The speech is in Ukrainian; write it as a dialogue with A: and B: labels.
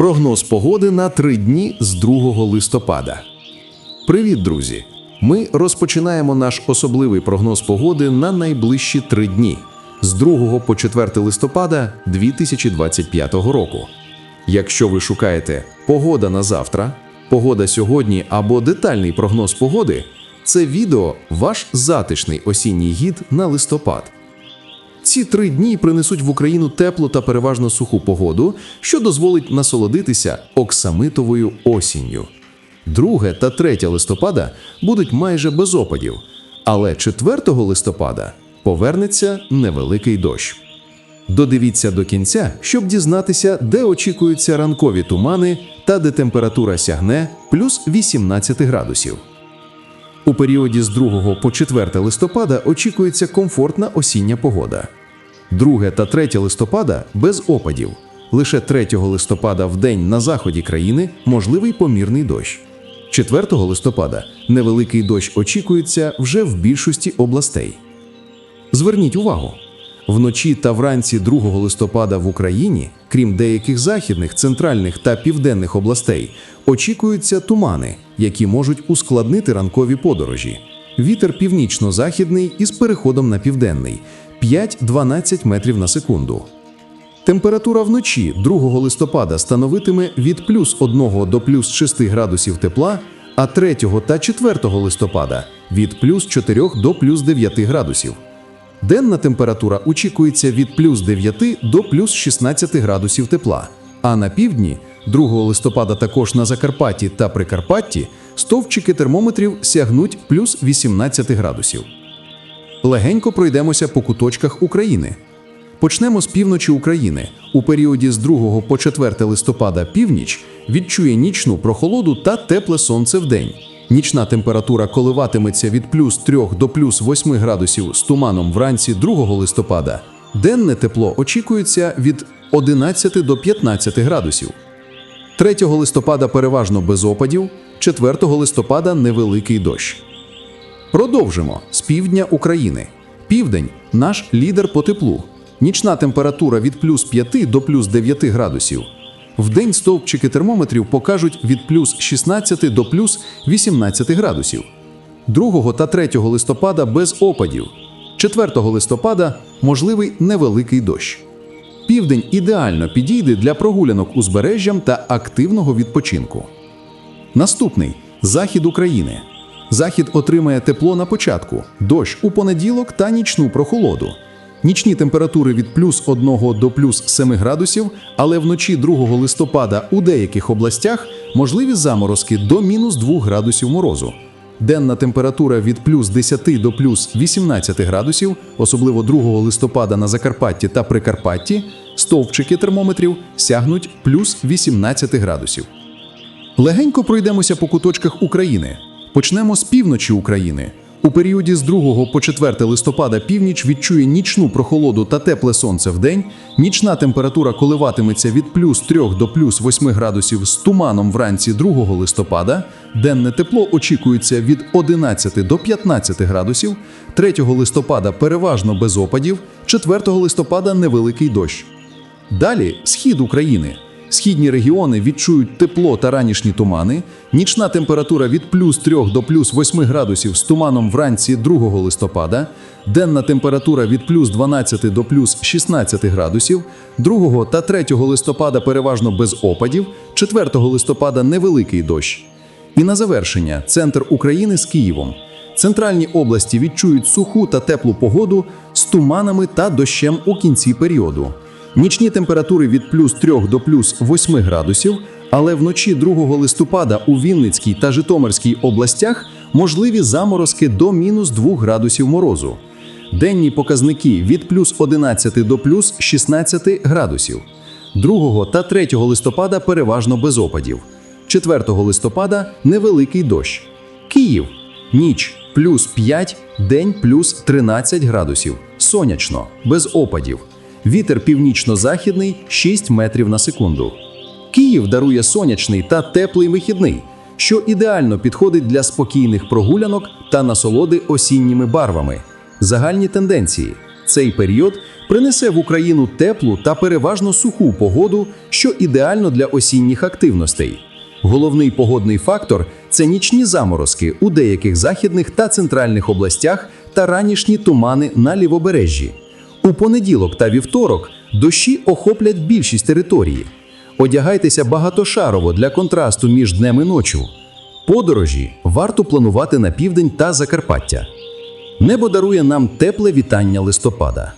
A: Прогноз погоди на три дні з 2 листопада. Привіт, друзі! Ми розпочинаємо наш особливий прогноз погоди на найближчі три дні з 2 по 4 листопада 2025 року. Якщо ви шукаєте погода на завтра, погода сьогодні або детальний прогноз погоди, це відео ваш затишний осінній гід на листопад. Ці три дні принесуть в Україну теплу та переважно суху погоду, що дозволить насолодитися оксамитовою осінню. 2 та 3 листопада будуть майже без опадів, але 4 листопада повернеться невеликий дощ. Додивіться до кінця, щоб дізнатися, де очікуються ранкові тумани та де температура сягне плюс 18 градусів. У періоді з 2 по 4 листопада очікується комфортна осіння погода. 2 та 3 листопада без опадів. Лише 3 листопада в день на заході країни можливий помірний дощ. 4 листопада невеликий дощ очікується вже в більшості областей. Зверніть увагу: вночі та вранці 2 листопада в Україні, крім деяких західних, центральних та південних областей, очікуються тумани, які можуть ускладнити ранкові подорожі. Вітер північно-західний із переходом на південний 5-12 метрів на секунду. Температура вночі 2 листопада становитиме від плюс 1 до плюс 6 градусів тепла, а 3 та 4 листопада від плюс 4 до плюс 9 градусів. Денна температура очікується від плюс 9 до плюс 16 градусів тепла. А на півдні 2 листопада також на Закарпатті та Прикарпатті стовпчики термометрів сягнуть плюс 18 градусів. Легенько пройдемося по куточках України. Почнемо з півночі України. У періоді з 2 по 4 листопада північ відчує нічну прохолоду та тепле сонце вдень. Нічна температура коливатиметься від плюс 3 до плюс 8 градусів з туманом вранці 2 листопада. Денне тепло очікується від 11 до 15 градусів. 3 листопада переважно без опадів, 4 листопада невеликий дощ. Продовжимо з півдня України. Південь наш лідер по теплу. Нічна температура від плюс 5 до плюс 9 градусів. Вдень стовпчики термометрів покажуть від плюс 16 до плюс 18 градусів. 2 та 3 листопада без опадів. 4 листопада можливий невеликий дощ. Південь ідеально підійде для прогулянок узбережжям та активного відпочинку. Наступний захід України. Захід отримає тепло на початку, дощ у понеділок та нічну прохолоду. Нічні температури від плюс 1 до плюс 7 градусів, але вночі 2 листопада у деяких областях можливі заморозки до мінус 2 градусів морозу. Денна температура від плюс 10 до плюс 18 градусів, особливо 2 листопада на Закарпатті та Прикарпатті, стовпчики термометрів сягнуть плюс 18 градусів. Легенько пройдемося по куточках України. Почнемо з півночі України. У періоді з 2 по 4 листопада північ відчує нічну прохолоду та тепле сонце вдень. Нічна температура коливатиметься від плюс 3 до плюс 8 градусів з туманом вранці 2 листопада. Денне тепло очікується від 11 до 15 градусів. 3 листопада переважно без опадів, 4 листопада невеликий дощ. Далі схід України. Східні регіони відчують тепло та ранішні тумани. Нічна температура від плюс 3 до плюс 8 градусів з туманом вранці 2 листопада. Денна температура від плюс 12 до плюс 16 градусів. 2 та 3 листопада переважно без опадів. 4 листопада невеликий дощ. І на завершення центр України з Києвом. Центральні області відчують суху та теплу погоду з туманами та дощем у кінці періоду. Нічні температури від плюс 3 до плюс 8 градусів, але вночі 2 листопада у Вінницькій та Житомирській областях можливі заморозки до мінус 2 градусів морозу. Денні показники від плюс 11 до плюс 16 градусів. 2 та 3 листопада переважно без опадів. 4 листопада невеликий дощ. Київ ніч плюс 5, день плюс 13 градусів. Сонячно, без опадів. Вітер північно-західний 6 метрів на секунду. Київ дарує сонячний та теплий вихідний, що ідеально підходить для спокійних прогулянок та насолоди осінніми барвами. Загальні тенденції. Цей період принесе в Україну теплу та переважно суху погоду, що ідеально для осінніх активностей. Головний погодний фактор це нічні заморозки у деяких західних та центральних областях та ранішні тумани на лівобережжі. У понеділок та вівторок дощі охоплять більшість території. Одягайтеся багатошарово для контрасту між днем і ночю. Подорожі варто планувати на південь та Закарпаття. Небо дарує нам тепле вітання листопада.